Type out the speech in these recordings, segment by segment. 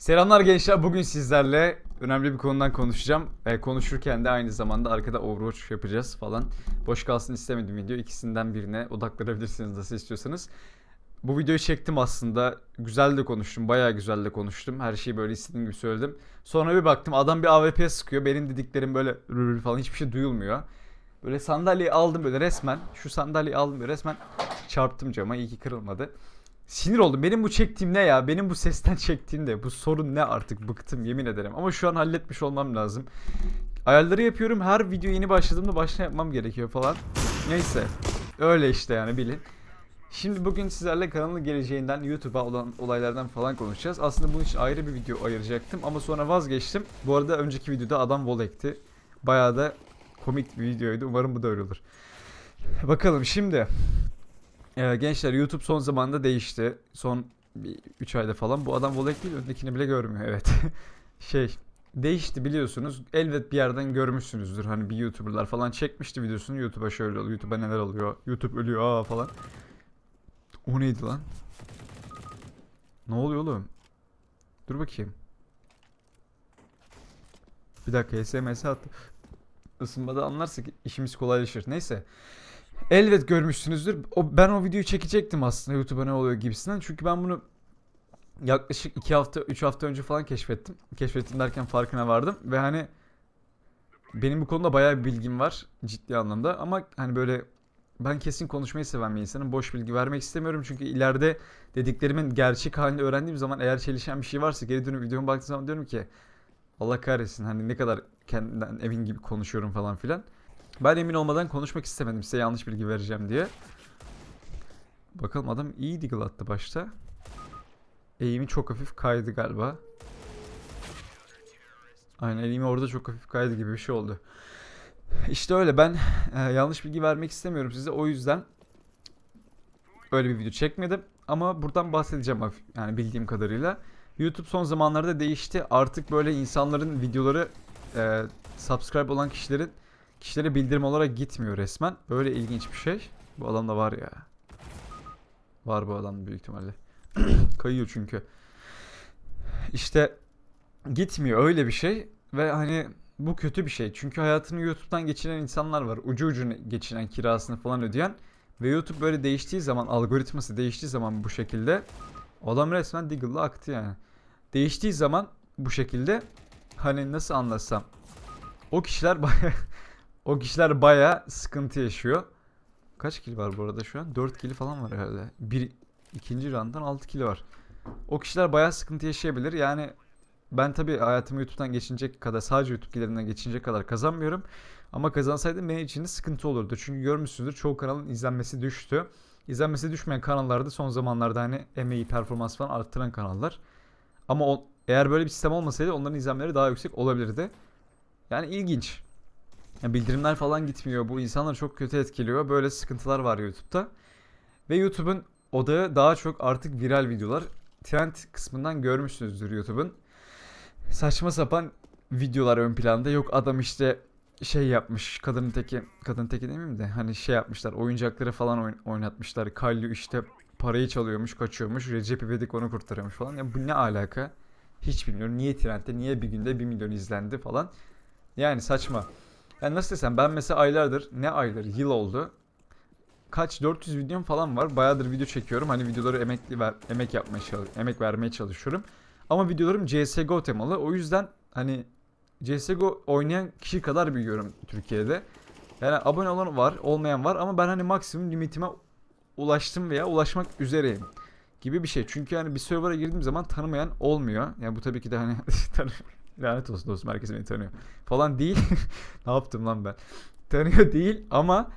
Selamlar gençler. Bugün sizlerle önemli bir konudan konuşacağım. Ee, konuşurken de aynı zamanda arkada Overwatch yapacağız falan. Boş kalsın istemedim video. İkisinden birine odaklanabilirsiniz nasıl istiyorsanız. Bu videoyu çektim aslında. Güzel de konuştum. Bayağı güzel de konuştum. Her şeyi böyle istediğim gibi söyledim. Sonra bir baktım adam bir AWP sıkıyor. Benim dediklerim böyle rürür falan hiçbir şey duyulmuyor. Böyle sandalyeyi aldım böyle resmen. Şu sandalyeyi aldım böyle resmen çarptım cama. İyi ki kırılmadı. Sinir oldum. Benim bu çektiğim ne ya? Benim bu sesten çektiğim de. Bu sorun ne artık? Bıktım yemin ederim. Ama şu an halletmiş olmam lazım. Ayarları yapıyorum. Her video yeni başladığımda başına yapmam gerekiyor falan. Neyse. Öyle işte yani bilin. Şimdi bugün sizlerle kanalın geleceğinden, YouTube'a olan olaylardan falan konuşacağız. Aslında bunun için ayrı bir video ayıracaktım ama sonra vazgeçtim. Bu arada önceki videoda adam volekti. Bayağı da komik bir videoydu. Umarım bu da öyle olur. Bakalım şimdi. Ee, gençler YouTube son zamanda değişti. Son 3 ayda falan. Bu adam volek değil öndekini bile görmüyor. Evet. şey değişti biliyorsunuz. Elbet bir yerden görmüşsünüzdür. Hani bir YouTuber'lar falan çekmişti videosunu. YouTube'a şöyle oluyor. YouTube'a neler oluyor. YouTube ölüyor aa falan. O neydi lan? Ne oluyor oğlum? Dur bakayım. Bir dakika SMS attı. Isınmada anlarsak işimiz kolaylaşır. Neyse. Elbet görmüşsünüzdür. O, ben o videoyu çekecektim aslında YouTube'a ne oluyor gibisinden. Çünkü ben bunu yaklaşık 2 hafta 3 hafta önce falan keşfettim. Keşfettim derken farkına vardım. Ve hani benim bu konuda bayağı bir bilgim var ciddi anlamda. Ama hani böyle ben kesin konuşmayı seven bir insanım. Boş bilgi vermek istemiyorum. Çünkü ileride dediklerimin gerçek halini öğrendiğim zaman eğer çelişen bir şey varsa geri dönüp videoma baktığım zaman diyorum ki Allah kahretsin hani ne kadar kendimden emin gibi konuşuyorum falan filan. Ben emin olmadan konuşmak istemedim size yanlış bilgi vereceğim diye. Bakalım adam iyi deagle attı başta. Eğimi çok hafif kaydı galiba. Aynen eğimi orada çok hafif kaydı gibi bir şey oldu. İşte öyle ben e, yanlış bilgi vermek istemiyorum size o yüzden öyle bir video çekmedim. Ama buradan bahsedeceğim yani bildiğim kadarıyla. YouTube son zamanlarda değişti. Artık böyle insanların videoları e, subscribe olan kişilerin kişilere bildirim olarak gitmiyor resmen. Öyle ilginç bir şey. Bu adamda var ya. Var bu adam büyük ihtimalle. Kayıyor çünkü. İşte gitmiyor öyle bir şey ve hani bu kötü bir şey. Çünkü hayatını YouTube'dan geçiren insanlar var. Ucu ucuna geçiren kirasını falan ödeyen ve YouTube böyle değiştiği zaman algoritması değiştiği zaman bu şekilde adam resmen Diggle'la aktı yani. Değiştiği zaman bu şekilde hani nasıl anlatsam o kişiler baya o kişiler baya sıkıntı yaşıyor. Kaç kill var bu arada şu an? 4 kill falan var herhalde. Bir ikinci round'dan 6 kill var. O kişiler baya sıkıntı yaşayabilir. Yani ben tabii hayatımı YouTube'dan geçinecek kadar sadece YouTube gelirinden geçinecek kadar kazanmıyorum. Ama kazansaydım benim için sıkıntı olurdu. Çünkü görmüşsünüzdür çoğu kanalın izlenmesi düştü. İzlenmesi düşmeyen kanallarda son zamanlarda hani emeği, performans falan arttıran kanallar. Ama o, eğer böyle bir sistem olmasaydı onların izlenmeleri daha yüksek olabilirdi. Yani ilginç. Ya bildirimler falan gitmiyor. Bu insanları çok kötü etkiliyor. Böyle sıkıntılar var YouTube'da. Ve YouTube'un odağı daha çok artık viral videolar. Trend kısmından görmüşsünüzdür YouTube'un. Saçma sapan videolar ön planda. Yok adam işte şey yapmış. Kadının teki, kadın teki demeyeyim de hani şey yapmışlar. Oyuncakları falan oyn- oynatmışlar. Kalyu işte parayı çalıyormuş, kaçıyormuş. Recep İvedik onu kurtarıyormuş falan. Ya bu ne alaka? Hiç bilmiyorum. Niye trendde, niye bir günde 1 milyon izlendi falan. Yani saçma. Yani nasıl desem ben mesela aylardır ne aylar yıl oldu. Kaç 400 videom falan var. Bayağıdır video çekiyorum. Hani videoları emekli ver, emek yapmaya emek vermeye çalışıyorum. Ama videolarım CS:GO temalı. O yüzden hani CS:GO oynayan kişi kadar biliyorum Türkiye'de. Yani abone olan var, olmayan var ama ben hani maksimum limitime ulaştım veya ulaşmak üzereyim gibi bir şey. Çünkü yani bir server'a girdiğim zaman tanımayan olmuyor. Yani bu tabii ki de hani lanet olsun dostum herkes beni tanıyor falan değil. ne yaptım lan ben? Tanıyor değil ama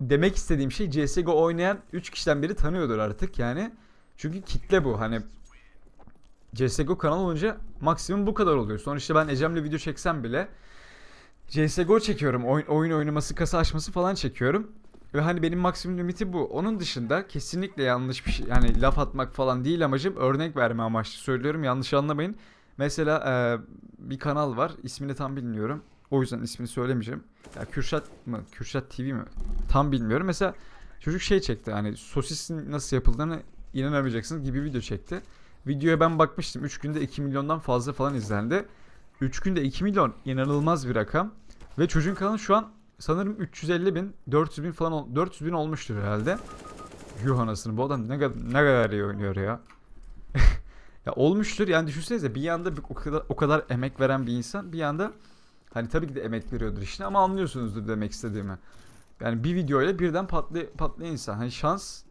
demek istediğim şey CSGO oynayan 3 kişiden biri tanıyordur artık yani. Çünkü kitle bu. Hani CSGO kanal olunca maksimum bu kadar oluyor. Sonuçta ben Ecem'le video çeksem bile CSGO çekiyorum. Oyun, oyun oynaması, kasa açması falan çekiyorum. Ve hani benim maksimum limiti bu. Onun dışında kesinlikle yanlış bir şey. Yani laf atmak falan değil amacım. Örnek verme amaçlı söylüyorum. Yanlış anlamayın. Mesela e, bir kanal var. İsmini tam bilmiyorum. O yüzden ismini söylemeyeceğim. Ya Kürşat mı? Kürşat TV mi? Tam bilmiyorum. Mesela çocuk şey çekti. Hani sosisin nasıl yapıldığını inanamayacaksınız gibi video çekti. Videoya ben bakmıştım. 3 günde 2 milyondan fazla falan izlendi. 3 günde 2 milyon inanılmaz bir rakam. Ve çocuğun kanalı şu an sanırım 350 bin, 400 bin falan, ol- 400 bin olmuştur herhalde. Yuh anasını bu adam ne kadar, ne kadar iyi oynuyor ya. Ya olmuştur yani düşünsenize bir yanda o kadar o kadar emek veren bir insan bir yanda hani tabii ki de emek veriyordur işine ama anlıyorsunuzdur demek istediğimi. Yani bir videoyla birden patlay patlayan insan. Hani şans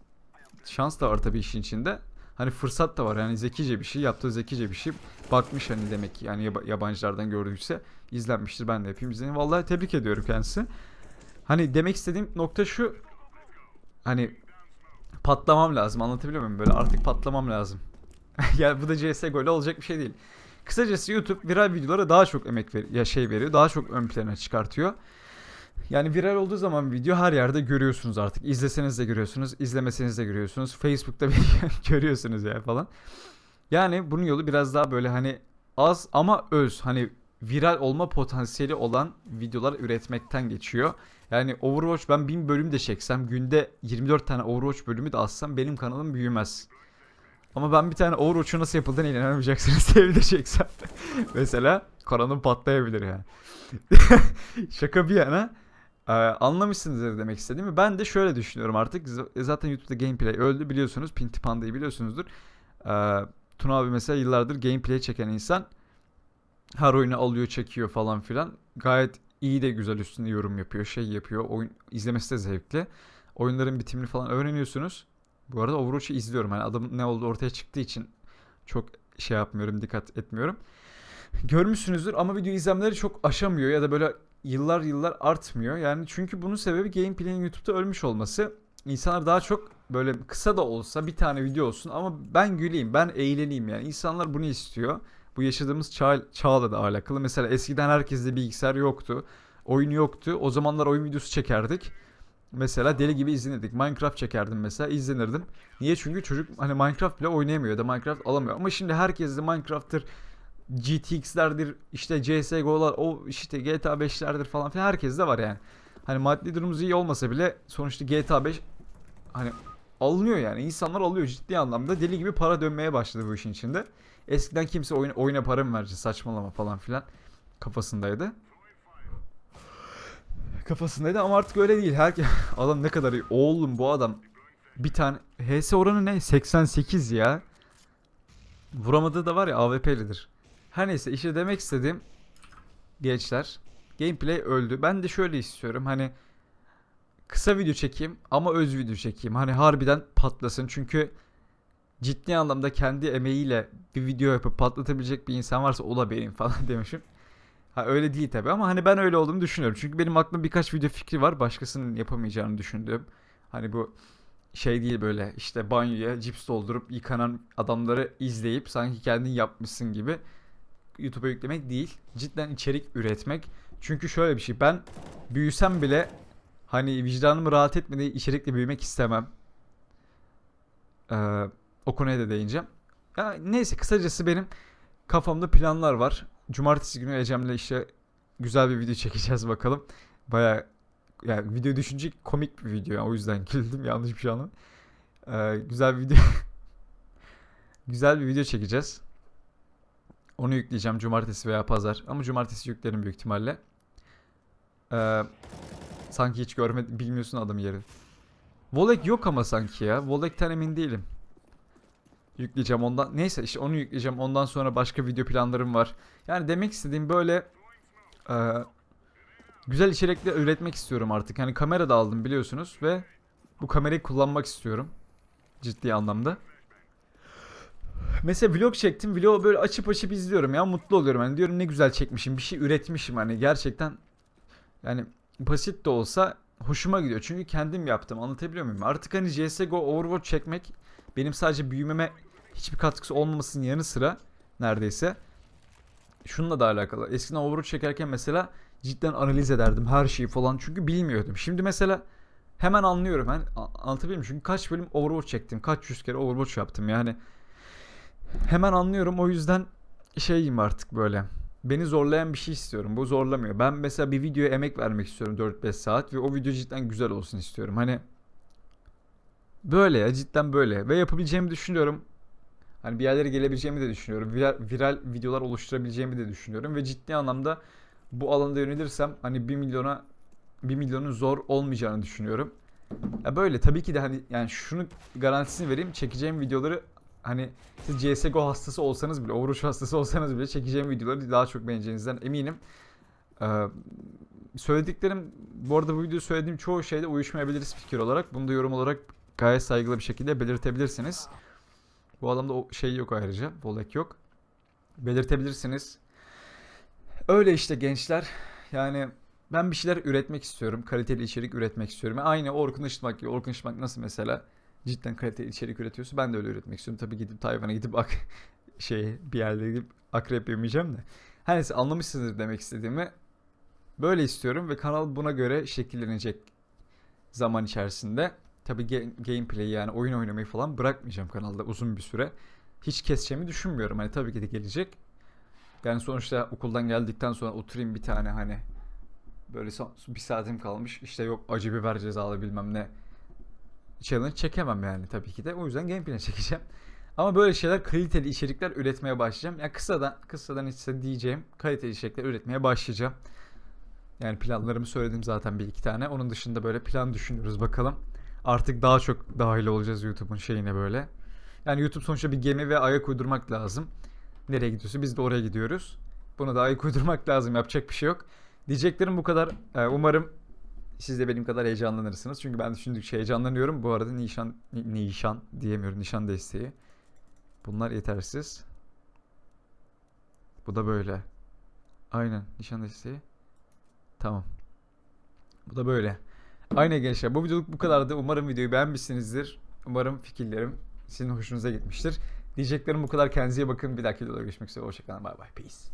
şans da var tabii işin içinde. Hani fırsat da var yani zekice bir şey yaptığı zekice bir şey. Bakmış hani demek ki yani yaba- yabancılardan gördüyse izlenmiştir ben de yapayım izleyin. Vallahi tebrik ediyorum kendisi. Hani demek istediğim nokta şu. Hani patlamam lazım anlatabiliyor muyum? Böyle artık patlamam lazım. yani bu da CSGO ile olacak bir şey değil. Kısacası YouTube viral videolara daha çok emek ver ya şey veriyor. Daha çok ön plana çıkartıyor. Yani viral olduğu zaman video her yerde görüyorsunuz artık. İzleseniz de görüyorsunuz, izlemeseniz de görüyorsunuz. Facebook'ta görüyorsunuz ya falan. Yani bunun yolu biraz daha böyle hani az ama öz. Hani viral olma potansiyeli olan videolar üretmekten geçiyor. Yani Overwatch ben 1000 bölüm de çeksem günde 24 tane Overwatch bölümü de atsam benim kanalım büyümez. Ama ben bir tane Overwatch'un nasıl yapıldığını inanamayacaksınız çeksem. Mesela kanalım patlayabilir yani. Şaka bir yana. Ee, anlamışsınızdır demek istediğimi. Ben de şöyle düşünüyorum artık. Z- Zaten YouTube'da gameplay öldü biliyorsunuz. Pinti Panda'yı biliyorsunuzdur. Ee, Tuna abi mesela yıllardır gameplay çeken insan. Her oyunu alıyor, çekiyor falan filan. Gayet iyi de güzel üstünde yorum yapıyor, şey yapıyor. Oyun izlemesi de zevkli. Oyunların bitimini falan öğreniyorsunuz. Bu arada Overwatch'u izliyorum. Yani adamın ne olduğu ortaya çıktığı için çok şey yapmıyorum, dikkat etmiyorum. Görmüşsünüzdür ama video izlenmeleri çok aşamıyor ya da böyle yıllar yıllar artmıyor. Yani çünkü bunun sebebi gameplay'in YouTube'da ölmüş olması. İnsanlar daha çok böyle kısa da olsa bir tane video olsun ama ben güleyim, ben eğleneyim yani. İnsanlar bunu istiyor. Bu yaşadığımız çağ, çağla da alakalı. Mesela eskiden herkeste bilgisayar yoktu. Oyun yoktu. O zamanlar oyun videosu çekerdik. Mesela deli gibi izlenirdik. Minecraft çekerdim mesela izlenirdim. Niye? Çünkü çocuk hani Minecraft bile oynayamıyor ya da Minecraft alamıyor. Ama şimdi herkes de Minecraft'tır, GTX'lerdir, işte CSGO'lar, o işte GTA 5'lerdir falan filan herkes de var yani. Hani maddi durumumuz iyi olmasa bile sonuçta GTA 5 hani alınıyor yani. İnsanlar alıyor ciddi anlamda. Deli gibi para dönmeye başladı bu işin içinde. Eskiden kimse oyun, oyuna para mı verecek saçmalama falan filan kafasındaydı. Kafasındaydı ama artık öyle değil. Herkes adam ne kadar iyi. Oğlum bu adam bir tane HS oranı ne? 88 ya. Vuramadığı da var ya AWP'lidir. Her neyse işte demek istediğim gençler gameplay öldü. Ben de şöyle istiyorum hani kısa video çekeyim ama öz video çekeyim. Hani harbiden patlasın çünkü ciddi anlamda kendi emeğiyle bir video yapıp patlatabilecek bir insan varsa o da benim falan demişim. Ha öyle değil tabi ama hani ben öyle olduğumu düşünüyorum. Çünkü benim aklımda birkaç video fikri var başkasının yapamayacağını düşündüğüm. Hani bu şey değil böyle işte banyoya cips doldurup yıkanan adamları izleyip sanki kendin yapmışsın gibi YouTube'a yüklemek değil. Cidden içerik üretmek. Çünkü şöyle bir şey ben büyüsem bile hani vicdanımı rahat etmediği içerikle büyümek istemem. Ee, o konuya da değineceğim. Ya neyse kısacası benim kafamda planlar var. Cumartesi günü Ecem'le işte güzel bir video çekeceğiz bakalım. Baya yani video düşünce komik bir video yani o yüzden güldüm yanlış bir şey anlamadım. Ee, güzel bir video güzel bir video çekeceğiz. Onu yükleyeceğim cumartesi veya pazar ama cumartesi yüklerim büyük ihtimalle. Ee, sanki hiç görmedim bilmiyorsun adamın yerini. Volek yok ama sanki ya. Volek'ten emin değilim. Yükleyeceğim ondan. Neyse işte onu yükleyeceğim. Ondan sonra başka video planlarım var. Yani demek istediğim böyle e, güzel içerikler üretmek istiyorum artık. Hani kamera da aldım biliyorsunuz ve bu kamerayı kullanmak istiyorum. Ciddi anlamda. Mesela vlog çektim. Vlogu böyle açıp açıp izliyorum ya. Mutlu oluyorum. Hani diyorum ne güzel çekmişim. Bir şey üretmişim hani. Gerçekten yani basit de olsa hoşuma gidiyor. Çünkü kendim yaptım. Anlatabiliyor muyum? Artık hani CSGO, Overwatch çekmek benim sadece büyümeme hiçbir katkısı olmamasının yanı sıra neredeyse şununla da alakalı. Eskiden Overwatch çekerken mesela cidden analiz ederdim her şeyi falan çünkü bilmiyordum. Şimdi mesela hemen anlıyorum. Ben anlatabiliyor? Çünkü kaç bölüm Overwatch çektim. Kaç yüz kere Overwatch yaptım yani. Hemen anlıyorum. O yüzden şeyim artık böyle. Beni zorlayan bir şey istiyorum. Bu zorlamıyor. Ben mesela bir videoya emek vermek istiyorum 4-5 saat ve o video cidden güzel olsun istiyorum. Hani böyle ya cidden böyle ve yapabileceğimi düşünüyorum. Hani bir yerlere gelebileceğimi de düşünüyorum. Viral, viral videolar oluşturabileceğimi de düşünüyorum. Ve ciddi anlamda bu alanda yönelirsem hani 1 milyona 1 milyonun zor olmayacağını düşünüyorum. Ya böyle tabii ki de hani yani şunu garantisini vereyim. Çekeceğim videoları hani siz CSGO hastası olsanız bile, Overwatch hastası olsanız bile çekeceğim videoları daha çok beğeneceğinizden eminim. Ee, söylediklerim bu arada bu videoda söylediğim çoğu şeyde uyuşmayabiliriz fikir olarak. Bunu da yorum olarak gayet saygılı bir şekilde belirtebilirsiniz. Bu adamda o şey yok ayrıca. Volek yok. Belirtebilirsiniz. Öyle işte gençler. Yani ben bir şeyler üretmek istiyorum. Kaliteli içerik üretmek istiyorum. Aynı Orkun Işıtmak gibi. Orkun Işıtmak nasıl mesela cidden kaliteli içerik üretiyorsa ben de öyle üretmek istiyorum. Tabii gidip Tayvan'a gidip ak şey bir yerlere gidip akrep yemeyeceğim de. Her neyse anlamışsınızdır demek istediğimi. Böyle istiyorum ve kanal buna göre şekillenecek zaman içerisinde. Tabii ge- gameplay yani oyun oynamayı falan bırakmayacağım kanalda uzun bir süre. Hiç keseceğimi düşünmüyorum. Hani tabii ki de gelecek. Yani sonuçta okuldan geldikten sonra oturayım bir tane hani böyle son, bir saatim kalmış. İşte yok acı biber cezalı bilmem ne challenge çekemem yani tabii ki de. O yüzden gameplay çekeceğim. Ama böyle şeyler kaliteli içerikler üretmeye başlayacağım. Yani kısadan kısadan işte diyeceğim kaliteli içerikler üretmeye başlayacağım. Yani planlarımı söyledim zaten bir iki tane. Onun dışında böyle plan düşünüyoruz bakalım. Artık daha çok dahil olacağız YouTube'un şeyine böyle. Yani YouTube sonuçta bir gemi ve ayak uydurmak lazım. Nereye gidiyorsa biz de oraya gidiyoruz. Bunu da ayak uydurmak lazım. Yapacak bir şey yok. Diyeceklerim bu kadar. Ee, umarım siz de benim kadar heyecanlanırsınız. Çünkü ben düşündükçe heyecanlanıyorum. Bu arada nişan ni- nişan diyemiyorum. Nişan desteği. Bunlar yetersiz. Bu da böyle. Aynen nişan desteği. Tamam. Bu da böyle. Aynen gençler. Bu videoluk bu kadardı. Umarım videoyu beğenmişsinizdir. Umarım fikirlerim sizin hoşunuza gitmiştir. Diyeceklerim bu kadar. Kendinize iyi bakın. Bir dahaki videoda görüşmek üzere. Hoşçakalın. Bay bay. Peace.